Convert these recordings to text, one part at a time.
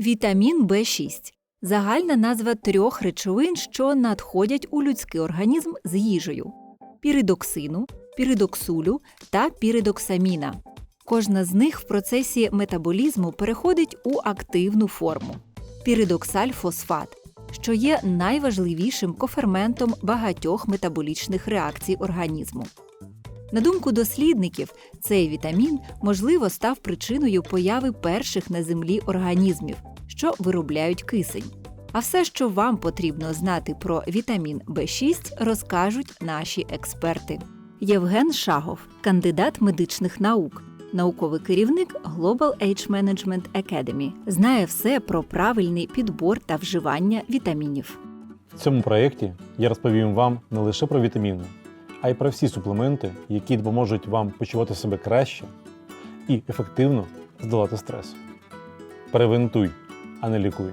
Вітамін В6 загальна назва трьох речовин, що надходять у людський організм з їжею: піридоксину, піридоксулю та піридоксаміна. Кожна з них в процесі метаболізму переходить у активну форму піридоксальфосфат, що є найважливішим коферментом багатьох метаболічних реакцій організму. На думку дослідників, цей вітамін можливо став причиною появи перших на землі організмів, що виробляють кисень. А все, що вам потрібно знати про вітамін В6, розкажуть наші експерти. Євген Шагов, кандидат медичних наук, науковий керівник Global Age Management Academy, знає все про правильний підбор та вживання вітамінів. В цьому проєкті я розповім вам не лише про вітаміни, а й про всі суплементи, які допоможуть вам почувати себе краще і ефективно здолати стрес. Превентуй, а не лікуй.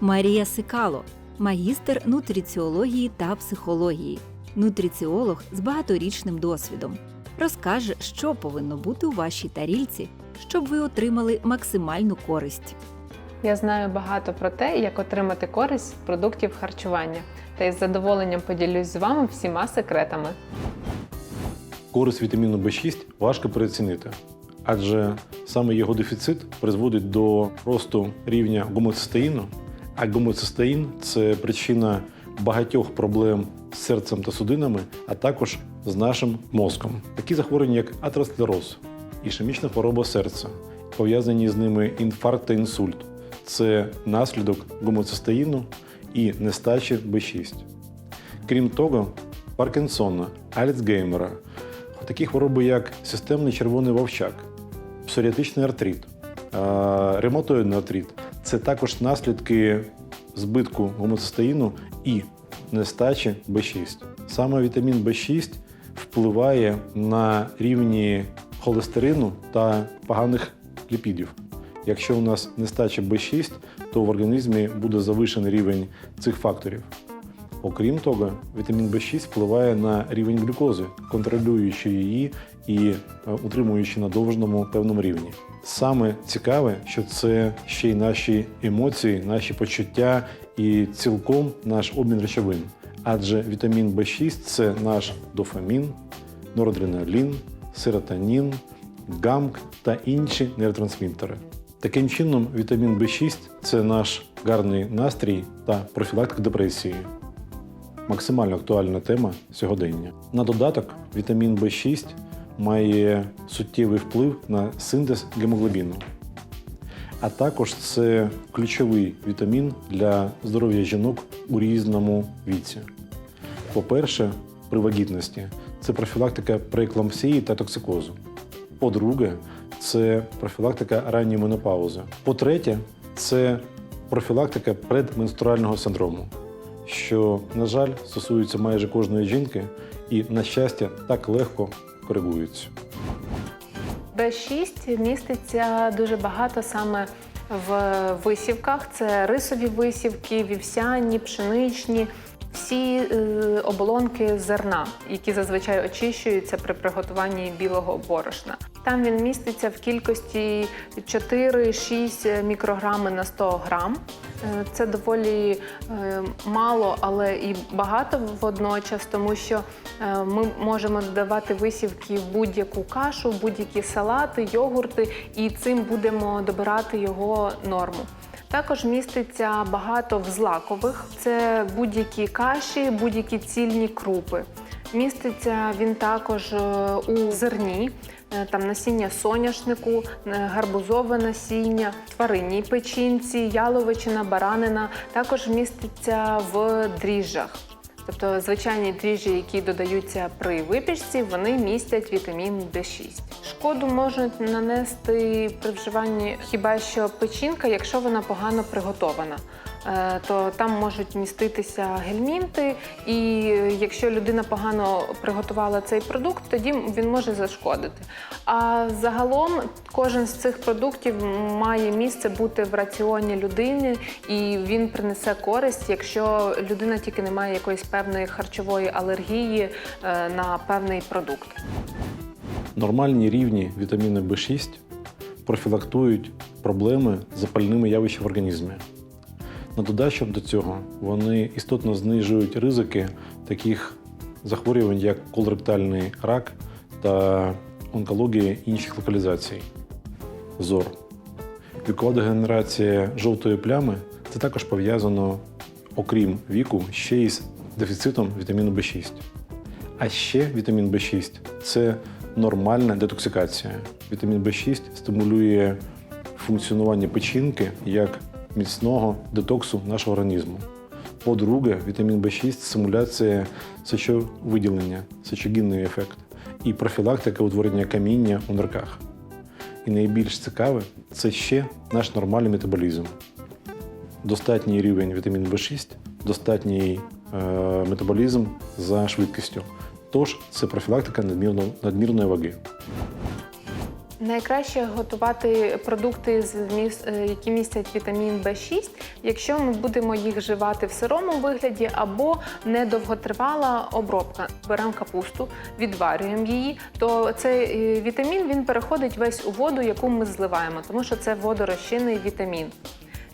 Марія Сикало, магістр нутриціології та психології, нутриціолог з багаторічним досвідом. Розкаже, що повинно бути у вашій тарільці, щоб ви отримали максимальну користь. Я знаю багато про те, як отримати користь з продуктів харчування, та із задоволенням поділюсь з вами всіма секретами. Користь вітаміну В6 важко переоцінити, адже саме його дефіцит призводить до росту рівня гомоцистеїну, а гомоцистеїн – це причина багатьох проблем з серцем та судинами, а також з нашим мозком. Такі захворювання, як атеросклероз, ішемічна хвороба серця, пов'язані з ними інфаркт та інсульт. Це наслідок гомоцистеїну і нестачі В6. Крім того, Паркінсона, Альцгеймера, такі хвороби, як системний червоний вовчак, псоріатичний артрит, ревматоїдний артрит це також наслідки збитку гомоцистеїну і нестачі В6. Саме вітамін В6 впливає на рівні холестерину та поганих ліпідів. Якщо у нас нестача В6, то в організмі буде завишений рівень цих факторів. Окрім того, вітамін В6 впливає на рівень глюкози, контролюючи її і е, утримуючи на довжному певному рівні. Саме цікаве, що це ще й наші емоції, наші почуття і цілком наш обмін речовин. Адже вітамін В6 це наш дофамін, норадреналін, серотонін, гамк та інші нейротрансмітери. Таким чином, вітамін В6 це наш гарний настрій та профілактика депресії максимально актуальна тема сьогодення. На додаток, вітамін В6 має суттєвий вплив на синтез гемоглобіну. А також це ключовий вітамін для здоров'я жінок у різному віці. По-перше, при вагітності це профілактика прееклампсії та токсикозу. По-друге, це профілактика ранньої менопаузи. По-третє, це профілактика предменструального синдрому що, на жаль, стосується майже кожної жінки і, на щастя, так легко коригується. Б6 міститься дуже багато саме в висівках. Це рисові висівки, вівсяні, пшеничні, всі е, оболонки зерна, які зазвичай очищуються при приготуванні білого борошна. Там він міститься в кількості 4-6 мікрограми на 100 грам. Е, Це доволі е, мало, але і багато водночас, тому що е, ми можемо додавати висівки в будь-яку кашу, будь-які салати, йогурти, і цим будемо добирати його норму. Також міститься багато в злакових, це будь-які каші, будь-які цільні крупи. Міститься він також е, у зерні, е, там насіння соняшнику, е, гарбузове насіння, тваринній печінці, яловичина, баранина. Також міститься в дріжджах. Тобто звичайні дріжджі, які додаються при випічці, вони містять вітамін В6. Шкоду можуть нанести при вживанні хіба що печінка, якщо вона погано приготована. Е, То там можуть міститися гельмінти, і якщо людина погано приготувала цей продукт, тоді він може зашкодити. А загалом кожен з цих продуктів має місце бути в раціоні людини, і він принесе користь, якщо людина тільки не має якоїсь певної харчової алергії е, на певний продукт. Нормальні рівні вітаміну В6 профілактують проблеми з запальними явищами в організмі. На додачу до цього вони істотно знижують ризики таких захворювань, як колоректальний рак та онкологія інших локалізацій. ЗОР. Вікова дегенерація жовтої плями це також пов'язано, окрім віку, ще й з дефіцитом вітаміну В6. А ще вітамін В6 це нормальна детоксикація. Вітамін В6 стимулює функціонування печінки як міцного детоксу нашого організму. По-друге, вітамін В6 стимуляція сечовиділення, сечогінний ефект і профілактика утворення каміння у нирках. І найбільш цікаве це ще наш нормальний метаболізм. Достатній рівень вітаміну В6, достатній е, метаболізм за швидкістю. Тож це профілактика надмірно- надмірної ваги. Найкраще готувати продукти, е, які містять вітамін В6, якщо ми будемо їх вживати в сирому вигляді або недовготривала обробка. Беремо капусту, відварюємо її, то цей е, вітамін він переходить весь у воду, яку ми зливаємо, тому що це водорозчинний вітамін.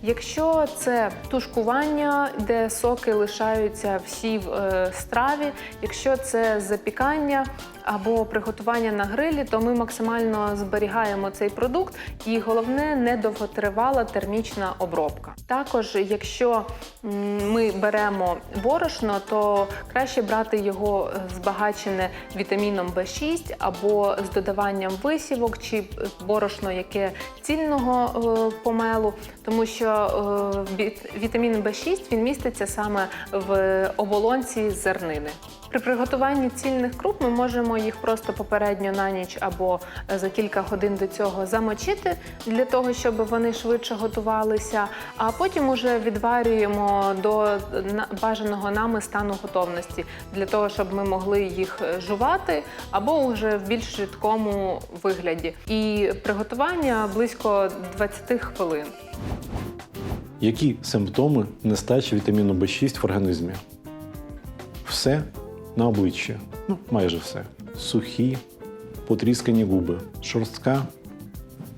Якщо це тушкування, де соки лишаються всі в е, страві, якщо це запікання або приготування на грилі, то ми максимально зберігаємо цей продукт, і головне недовготривала термічна обробка. Також, якщо ми беремо борошно, то краще брати його е, збагачене вітаміном В6 або з додаванням висівок чи е, борошно, яке цільного е, помелу, тому що віт- вітамін В6 він міститься саме в оболонці зернини. При приготуванні цільних круп ми можемо їх просто попередньо на ніч або е, за кілька годин до цього замочити для того, щоб вони швидше готувалися, а потім уже відварюємо до бажаного нами стану готовності для того, щоб ми могли їх е, жувати або вже в більш рідкому вигляді. І приготування близько 20 хвилин. Які симптоми нестачі вітаміну В6 в організмі? Все на обличчі. Ну, майже все. Сухі, потріскані губи, шорстка,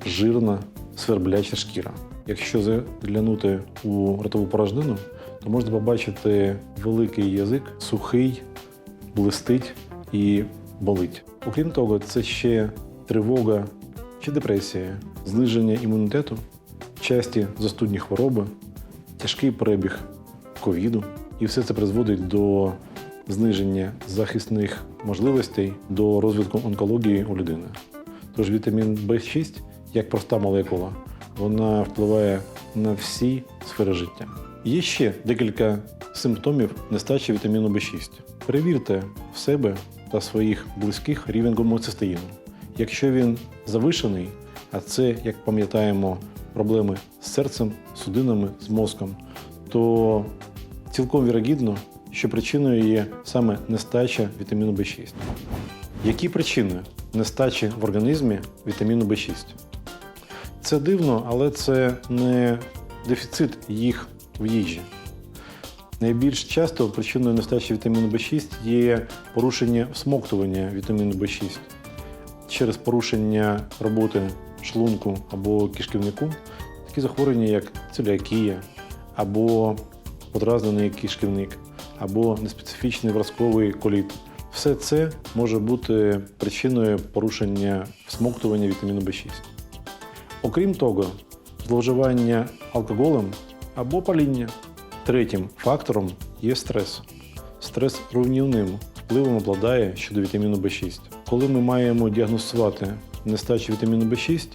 жирна, свербляча шкіра. Якщо заглянути у ротову порожнину, то можна побачити великий язик, сухий, блистить і болить. Окрім того, це ще тривога чи депресія, зниження імунітету, часті застудні хвороби, тяжкий перебіг ковіду. І все це призводить до зниження захисних можливостей до розвитку онкології у людини. Тож вітамін В6, як проста молекула, вона впливає на всі сфери життя. Є ще декілька симптомів нестачі вітаміну В6. Перевірте в себе та своїх близьких рівень гомоцистеїну. Якщо він завишений, а це, як пам'ятаємо, проблеми з серцем, судинами, з мозком, то цілком вірогідно, що причиною є саме нестача вітаміну В6. Які причини нестачі в організмі вітаміну В6? Це дивно, але це не дефіцит їх в їжі. Найбільш часто причиною нестачі вітаміну В6 є порушення всмоктування вітаміну В6 через порушення роботи шлунку або кишківнику, такі захворювання, як целіакія, або подразнений кишківник, або неспецифічний вразковий коліт. Все це може бути причиною порушення всмоктування вітаміну В6. Окрім того, зловживання алкоголем або паління. Третім фактором є стрес. Стрес руйнівним впливом обладає щодо вітаміну В6. Коли ми маємо діагностувати нестачу вітаміну В6,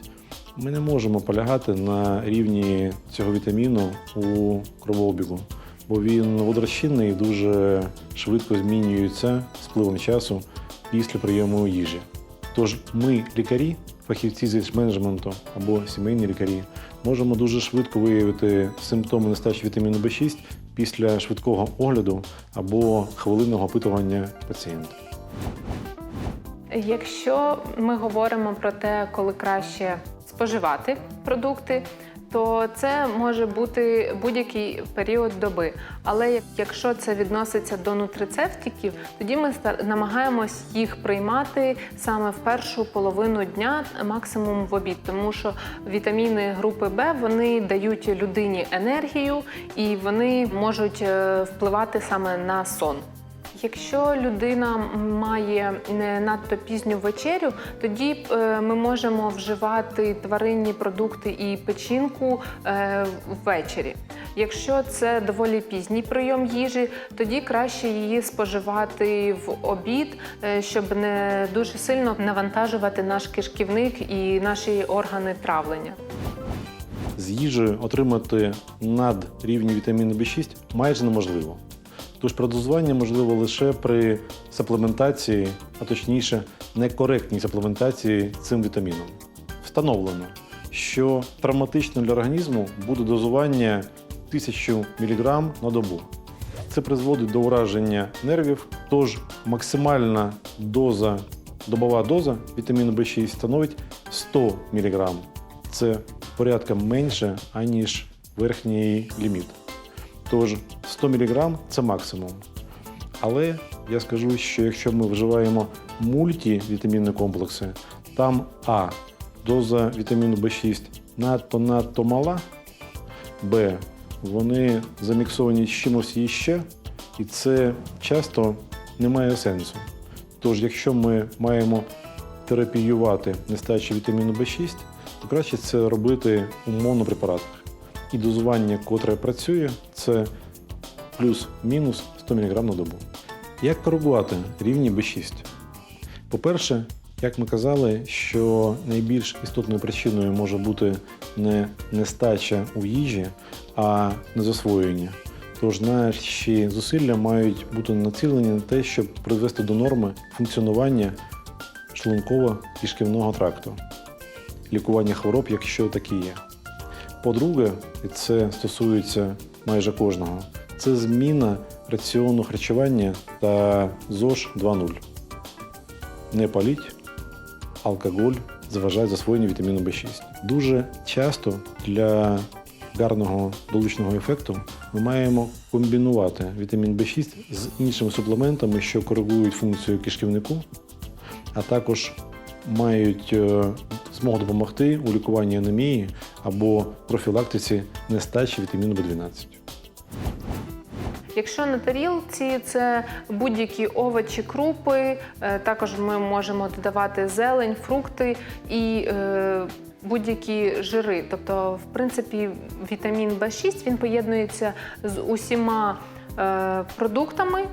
ми не можемо полягати на рівні цього вітаміну у кровообігу, бо він водорозчинний і дуже швидко змінюється з пливом часу після прийому їжі. Тож ми, лікарі, фахівці з менеджменту або сімейні лікарі, можемо дуже швидко виявити симптоми нестачі вітаміну В6 після швидкого огляду або хвилинного опитування пацієнта. Якщо ми говоримо про те, коли краще споживати продукти, то це може бути будь-який період доби. Але якщо це відноситься до нутрицептиків, тоді ми намагаємось їх приймати саме в першу половину дня, максимум в обід, тому що вітаміни групи Б вони дають людині енергію і вони можуть е, впливати саме на сон. Якщо людина має не надто пізню вечерю, тоді е, ми можемо вживати тваринні продукти і печінку е, ввечері. Якщо це доволі пізній прийом їжі, тоді краще її споживати в обід, е, щоб не дуже сильно навантажувати наш кишківник і наші органи травлення. З їжі отримати надрівні вітаміну В6 майже неможливо. Тож продозування можливо лише при саплементації, а точніше, некоректній саплементації цим вітаміном. Встановлено, що травматично для організму буде дозування 1000 мг на добу. Це призводить до ураження нервів, тож максимальна доза, добова доза вітаміну В6 становить 100 мг. Це порядка менше, аніж верхній ліміт. Тож 100 мг це максимум. Але я скажу, що якщо ми вживаємо мультивітамінні комплекси, там А. Доза вітаміну В6 надто-надто мала, Б. Вони заміксовані з чимось іще, і це часто не має сенсу. Тож, якщо ми маємо терапіювати нестачу вітаміну В6, то краще це робити у монопрепаратах. І дозування, котре працює, це плюс-мінус 100 мг на добу. Як коригувати рівні В6? По-перше, як ми казали, що найбільш істотною причиною може бути не нестача у їжі, а незасвоєння. Тож наші зусилля мають бути націлені на те, щоб привести до норми функціонування шлунково-кишківного тракту, лікування хвороб, якщо такі є. По-друге, і це стосується майже кожного, це зміна раціону харчування та ЗОЖ 2.0. Не паліть, алкоголь заважає засвоєнню вітаміну В6. Дуже часто для гарного долучного ефекту ми маємо комбінувати вітамін В6 з іншими суплементами, що коригують функцію кишківнику, а також мають е, змогу допомогти у лікуванні анемії або профілактиці нестачі вітаміну В12. Якщо на тарілці це будь-які овочі, крупи, е, також ми можемо додавати зелень, фрукти і е, будь-які жири. Тобто, в принципі, вітамін В6 він поєднується з усіма е, продуктами.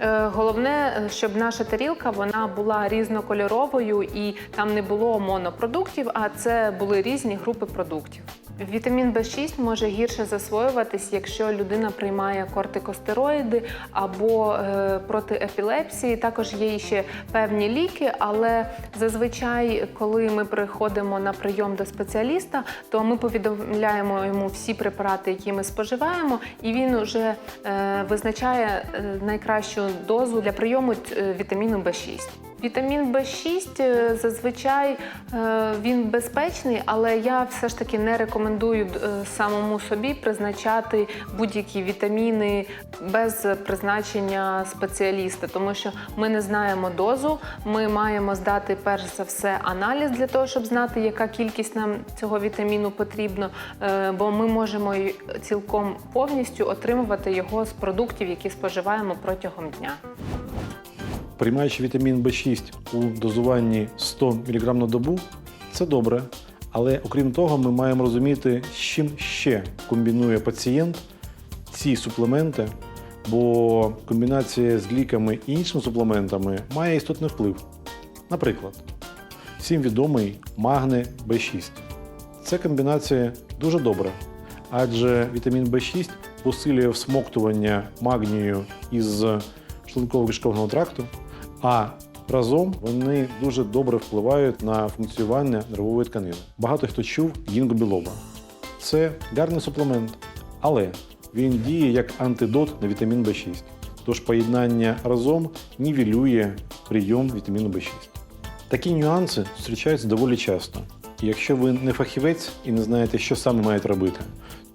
Е, Головне, е, щоб наша тарілка вона була різнокольоровою і там не було монопродуктів, а це були різні групи продуктів. Вітамін В6 може гірше засвоюватись, якщо людина приймає кортикостероїди або е, проти епілепсії. Також є ще певні ліки, але зазвичай, коли ми приходимо на прийом до спеціаліста, то ми повідомляємо йому всі препарати, які ми споживаємо, і він вже е, визначає е, найкращу дозу для прийому вітаміну В6. Вітамін В6 е, зазвичай е, він безпечний, але я все ж таки не рекомендую е, самому собі призначати будь-які вітаміни без призначення спеціаліста, тому що ми не знаємо дозу. Ми маємо здати перш за все аналіз для того, щоб знати, яка кількість нам цього вітаміну потрібно, бо ми можемо цілком повністю отримувати його з продуктів, які споживаємо протягом дня. Приймаючи вітамін В6 у дозуванні 100 мг на добу, це добре. Але окрім того, ми маємо розуміти, з чим ще комбінує пацієнт ці суплементи, бо комбінація з ліками і іншими суплементами має істотний вплив. Наприклад, всім відомий магне В6. Ця комбінація дуже добра, адже вітамін В6 посилює всмоктування магнію із шлунково-кишкового тракту, а разом вони дуже добре впливають на функціонування нервової тканини. Багато хто чув гінгобілоба. Це гарний суплемент, але він діє як антидот на вітамін В6. Тож поєднання разом нівелює прийом вітаміну В6. Такі нюанси зустрічаються доволі часто. Якщо ви не фахівець і не знаєте, що саме маєте робити,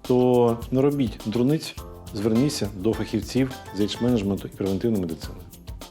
то не робіть дурниць, зверніться до фахівців з ейдж-менеджменту і превентивної медицини.